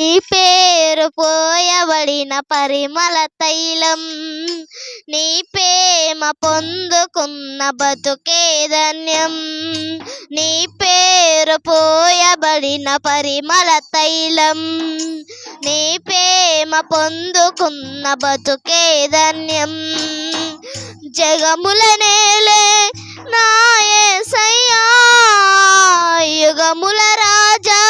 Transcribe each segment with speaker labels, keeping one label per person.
Speaker 1: నీ పేరు పోయబడిన పరిమళ తైలం నీ ప్రేమ పొందుకున్న బతుకే ధన్యం. నీ పేరు పోయబడిన పరిమళ తైలం నీ ప్రేమ పొందుకున్న బతుకే ధన్యం. జగముల నేలే నాయసయ్యా యుగముల రాజా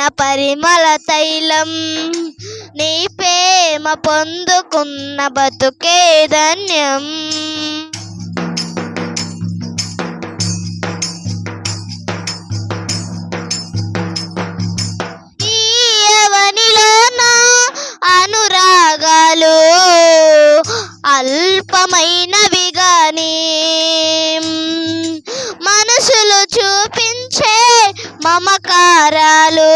Speaker 1: పోయబడిన పరిమళ తైలం. నీ ప్రేమ పొందుకున్న బతుకే ధన్యం. అనురాగాలు అల్పమైనవి గాని. మనసులు చూపించే మమకారాలు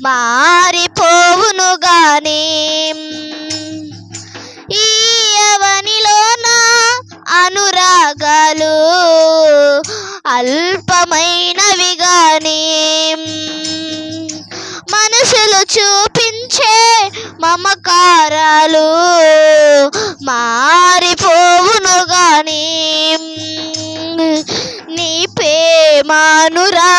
Speaker 1: మారిపోవును గాని. ఈ యవనిలోన అనురాగాలు అల్పమైనవి గాని. మనుషులు చూపించే మమకారాలు మారిపోవును గాని నీ ప్రేమానురా